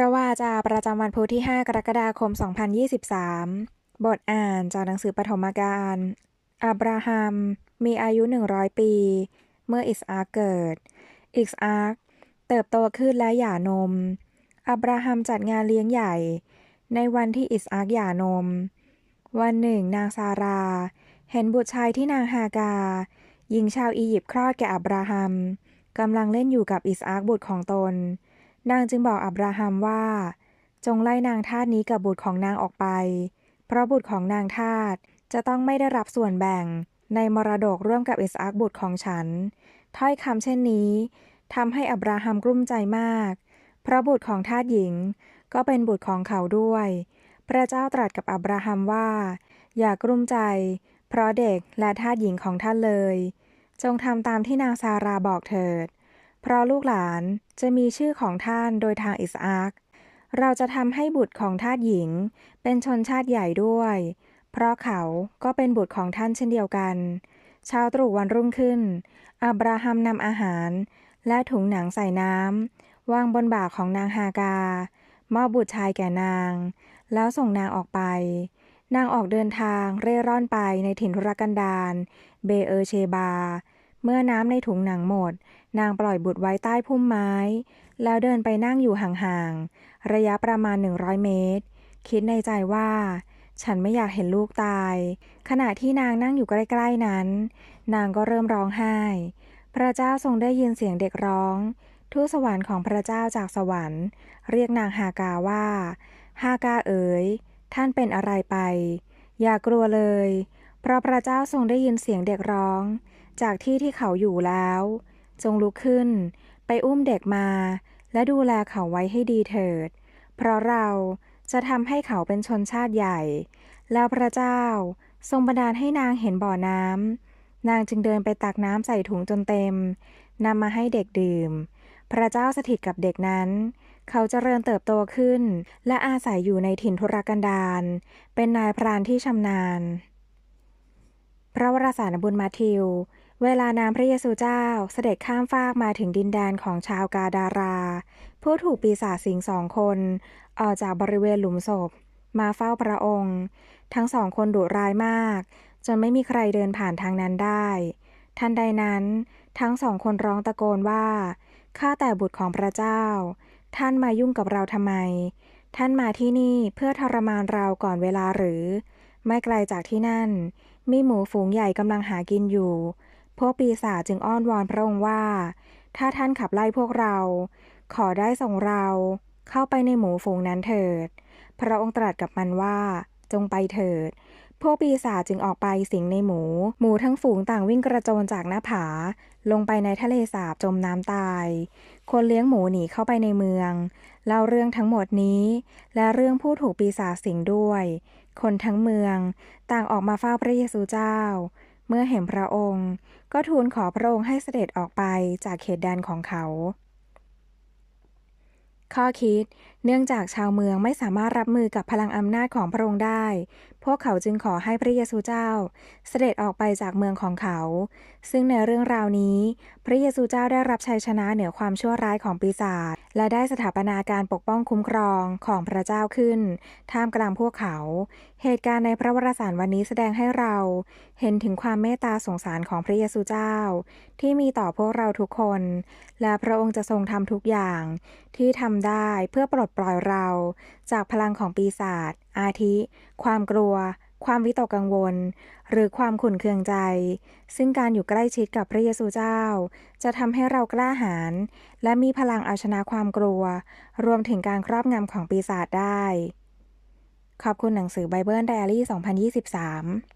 พระวาจาประจำวันพุธที่ 5 กรกฎาคม 2023 บทอ่านจากหนังสือปฐมกาลอับราฮัม มีอายุ 100 ปี เมื่ออิสอาคเกิด อิสอาคเติบโตขึ้นและหย่านม อับราฮัมจัดงานเลี้ยงใหญ่ ในวันที่อิสอาคหย่านม วันหนึ่ง นางซารา เห็นบุตรชายที่นางฮากา หญิงชาวอียิปต์คลอดแก่อับราฮัมกำลังเล่นอยู่กับอิสอาคบุตรของตน นางจึงบอกอับราฮัมว่า จงไล่นางทาสนี้กับบุตรของนางออกไป เพราะบุตรของนางทาสจะต้องไม่ได้รับส่วนแบ่งในมรดกร่วมกับอิสอาคบุตรของฉัน ถ้อยคำเช่นนี้ทำให้อับราฮัมกลุ้มใจมาก เพราะบุตรของทาสหญิงก็เป็นบุตรของเขาด้วย พระเจ้าตรัสกับอับราฮัมว่า อย่ากลุ้มใจ เพราะเด็กและทาสหญิงของท่านเลย จงทำตามที่นางซาราบอกเถิด เพราะลูกหลานจะมีชื่อของท่านโดยทางอิสอาคเราจะทำให้บุตรของทาสหญิง เป็นชนชาติใหญ่ด้วย เพราะเขาก็เป็นบุตรของท่านเช่นเดียวกัน เช้าตรู่วันรุ่งขึ้น อับราฮัมนำอาหาร และถุงหนังใส่น้ำวางบนบ่าของนางฮากา มอบบุตรชายแก่นาง แล้วส่งนางออกไป นางออกเดินทางเร่ร่อนไปในถิ่นทุรกันดารเบเออเชบา เมื่อน้ำในถุงหนังหมด นางปล่อยบุตรไว้ใต้พุ่มไม้ แล้วเดินไปนั่งอยู่ห่างๆ ระยะประมาณ 100 เมตร คิดในใจว่า ฉันไม่อยากเห็นลูกตาย ขณะที่นางนั่งอยู่ใกล้ๆนั้น นางก็เริ่มร้องไห้ พระเจ้าทรงได้ยินเสียงเด็กร้อง ทูตสวรรค์ของพระเจ้าจากสวรรค์ เรียกนางฮากาว่าฮากาเอ๋ย ท่านเป็นอะไรไป อย่ากลัวเลย เพราะพระเจ้าทรงได้ยินเสียงเด็กร้อง จากที่ที่เขาอยู่แล้ว จงลุกขึ้น ไปอุ้มเด็กมา และดูแลเขาไว้ให้ดีเถิด เพราะเราจะทำให้เขาเป็นชนชาติใหญ่ แล้วพระเจ้าทรงบันดาลให้นางเห็นบ่อน้ำนางจึงเดินไปตักน้ำใส่ถุงจนเต็มนำมาให้เด็กดื่ม พระเจ้าสถิตกับเด็กนั้น เขาจเจริญเติบโตขึ้น และอาศัยอยู่ในถิ่นทุรกันดารเป็นนายพรานที่ชำนาญ พระวรสารบุญมาทิว เวลานามพระเยซูเจ้าเสด็จข้ามฟากมาถึงดินแดนของชาวกาดารา ผู้ถูกปีศาจสิงสองคนออกจากบริเวณหลุมศพ มาเฝ้าพระองค์ ทั้งสองคนดุร้ายมาก จนไม่มีใครเดินผ่านทางนั้นได้ ทันใดนั้น ทั้งสองคนร้องตะโกนว่า ข้าแต่บุตรของพระเจ้า ท่านมายุ่งกับเราทำไม ท่านมาที่นี่เพื่อทรมานเราก่อนเวลาหรือ ไม่ไกลจากที่นั่น มีหมูฝูงใหญ่กำลังหากินอยู่ พวกปีศาจจึงอ้อนวอนพระองค์ว่า ถ้าท่านขับไล่พวกเรา ขอได้ส่งเรา เข้าไปในหมูฝูงนั้นเถิด พระองค์ตรัสกับมันว่า จงไปเถิด พวกปีศาจจึงออกไปสิงในหมู หมูทั้งฝูงต่างวิ่งกระโจนจากหน้าผา ลงไปในทะเลสาบจมน้ำตาย คนเลี้ยงหมูหนีเข้าไปในเมือง เล่าเรื่องทั้งหมดนี้ และเรื่องผู้ถูกปีศาจสิงด้วย คนทั้งเมืองต่างออกมาเฝ้าพระเยซูเจ้า เมื่อเห็นพระองค์ ก็ทูลขอพระองค์ให้เสด็จออกไปจากเขตแดนของเขา ข้อคิด เนื่องจากชาวเมืองไม่สามารถรับมือกับพลังอำนาจของพระองค์ได้ พวกเขาจึงขอให้พระเยซูเจ้า เสด็จออกไปจากเมืองของเขา ซึ่งในเรื่องราวนี้ พระเยซูเจ้าได้รับชัยชนะเหนือความชั่วร้ายของปีศาจ และได้สถาปนาการปกป้องคุ้มครองของพระเจ้าขึ้น ท่ามกลางพวกเขา เหตุการณ์ในพระวรสารวันนี้แสดงให้เรา เห็นถึงความเมตตาสงสารของพระเยซูเจ้า ที่มีต่อพวกเราทุกคน และพระองค์จะทรงทำทุกอย่างที่ทำได้เพื่อปลดปล่อยเรา จากพลังของปีศาจ อาทิ ความกลัว ความวิตกกังวล หรือความขุ่นเคืองใจ ซึ่งการอยู่ใกล้ชิดกับพระเยซูเจ้า จะทำให้เรากล้าหาญและมีพลังเอาชนะความกลัว รวมถึงการครอบงำของปีศาจได้ ขอบคุณหนังสือไบเบิลไดอารี่ 2023